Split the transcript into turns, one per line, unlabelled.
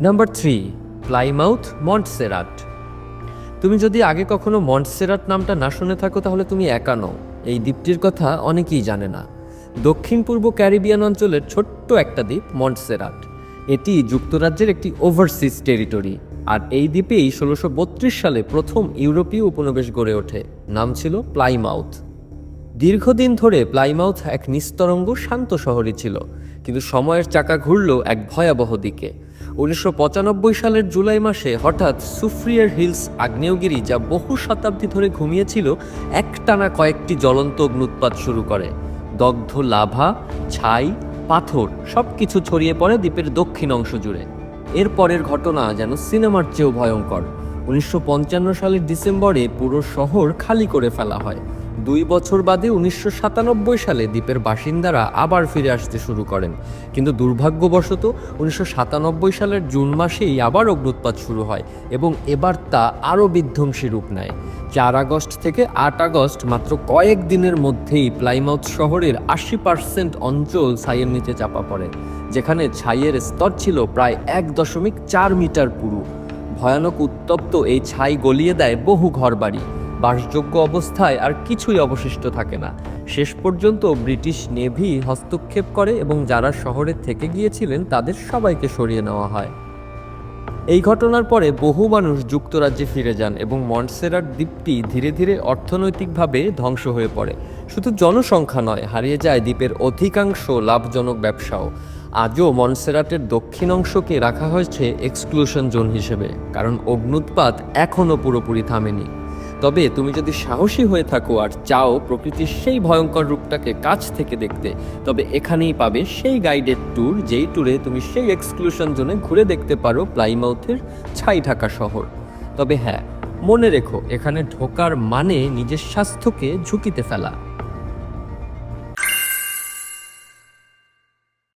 Number three Plymouth মন্টসেরাট তুমি যদি আগে কখনো মন্টসেরাট নামটা না শুনে থাকো, তাহলে তুমি একা নও। এই দ্বীপটির কথা অনেকেই জানে না। দক্ষিণ পূর্ব ক্যারিবিয়ান অঞ্চলের ছোট্ট একটা দ্বীপ মন্টসেরাট এটি যুক্তরাজ্যের একটি ওভারসিজ টেরিটরি আর এই দ্বীপেই ষোলোশো সালে প্রথম ইউরোপীয় উপনিবেশ গড়ে ওঠে। নাম ছিল প্লাইমাউথ দীর্ঘদিন ধরে প্লাইমাউথ এক নিস্তরঙ্গ, শান্ত শহরই ছিল। কিন্তু সময়ের চাকা ঘুরল এক ভয়াবহ দিকে। উনিশশো পঁচানব্বই সালের জুলাই মাসে হঠাৎ সুফ্রিয়ার হিলস আগ্নেয়গিরি যা বহু শতাব্দী ধরে ঘুমিয়েছিল, একটানা কয়েকটি জ্বলন্ত অগ্নুৎপাত শুরু করে। দগ্ধ লাভা, ছাই, পাথর সব কিছু ছড়িয়ে পড়ে দ্বীপের দক্ষিণ অংশ জুড়ে। এর পরের ঘটনা যেন সিনেমার চেয়েও ভয়ঙ্কর। উনিশশো পঞ্চান্ন সালের ডিসেম্বরে পুরো শহর খালি করে ফেলা হয়। দুই বছর বাদে উনিশশো সাতানব্বই সালে দ্বীপের বাসিন্দারা আবার ফিরে আসতে শুরু করেন। কিন্তু দুর্ভাগ্যবশত উনিশশো সাতানব্বই সালের জুন মাসেই আবার অগ্নুৎপাত শুরু হয় এবং এবার তা আরও বিধ্বংসী রূপ নেয়। চার আগস্ট থেকে আট আগস্ট মাত্র কয়েক দিনের মধ্যেই প্লাইমাউথ শহরের আশি পার্সেন্ট অঞ্চল ছাইয়ের নিচে চাপা পড়ে, যেখানে ছাইয়ের স্তর ছিল প্রায় এক দশমিক চার মিটার পুরু। ভয়ানক উত্তপ্ত এই ছাই গলিয়ে দেয় বহু ঘরবাড়ি। বাসযোগ্য অবস্থায় আর কিছুই অবশিষ্ট থাকে না। শেষ পর্যন্ত ব্রিটিশ নেভি হস্তক্ষেপ করে এবং যারা শহরে থেকে গিয়েছিলেন, তাদের সবাইকে সরিয়ে নেওয়া হয়। এই ঘটনার পরে বহু মানুষ যুক্তরাজ্যে ফিরে যান এবং মন্টসেরাট দ্বীপটি ধীরে ধীরে অর্থনৈতিকভাবে ধ্বংস হয়ে পড়ে। শুধু জনসংখ্যা নয়, হারিয়ে যায় দ্বীপের অধিকাংশ লাভজনক ব্যবসাও। আজও মনসেরাটের দক্ষিণ অংশকে রাখা হয়েছে এক্সক্লুশন জোন হিসেবে, কারণ অগ্নুৎপাত এখনও পুরোপুরি থামেনি। তবে তুমি যদি সাহসী হয়ে থাকো আর চাও প্রকৃতির সেই ভয়ঙ্কর রূপটাকে কাছ থেকে দেখতে, তবে এখানেই পাবে সেই গাইডেড ট্যুর যেই ট্যুরে তুমি সেই এক্সক্লুশন জোনে ঘুরে দেখতে পারো প্লাইমাউথের ছাই ঢাকা শহর। তবে হ্যাঁ মনে রেখো, এখানে ঢোকার মানে নিজের স্বাস্থ্যকে ঝুঁকিতে ফেলা।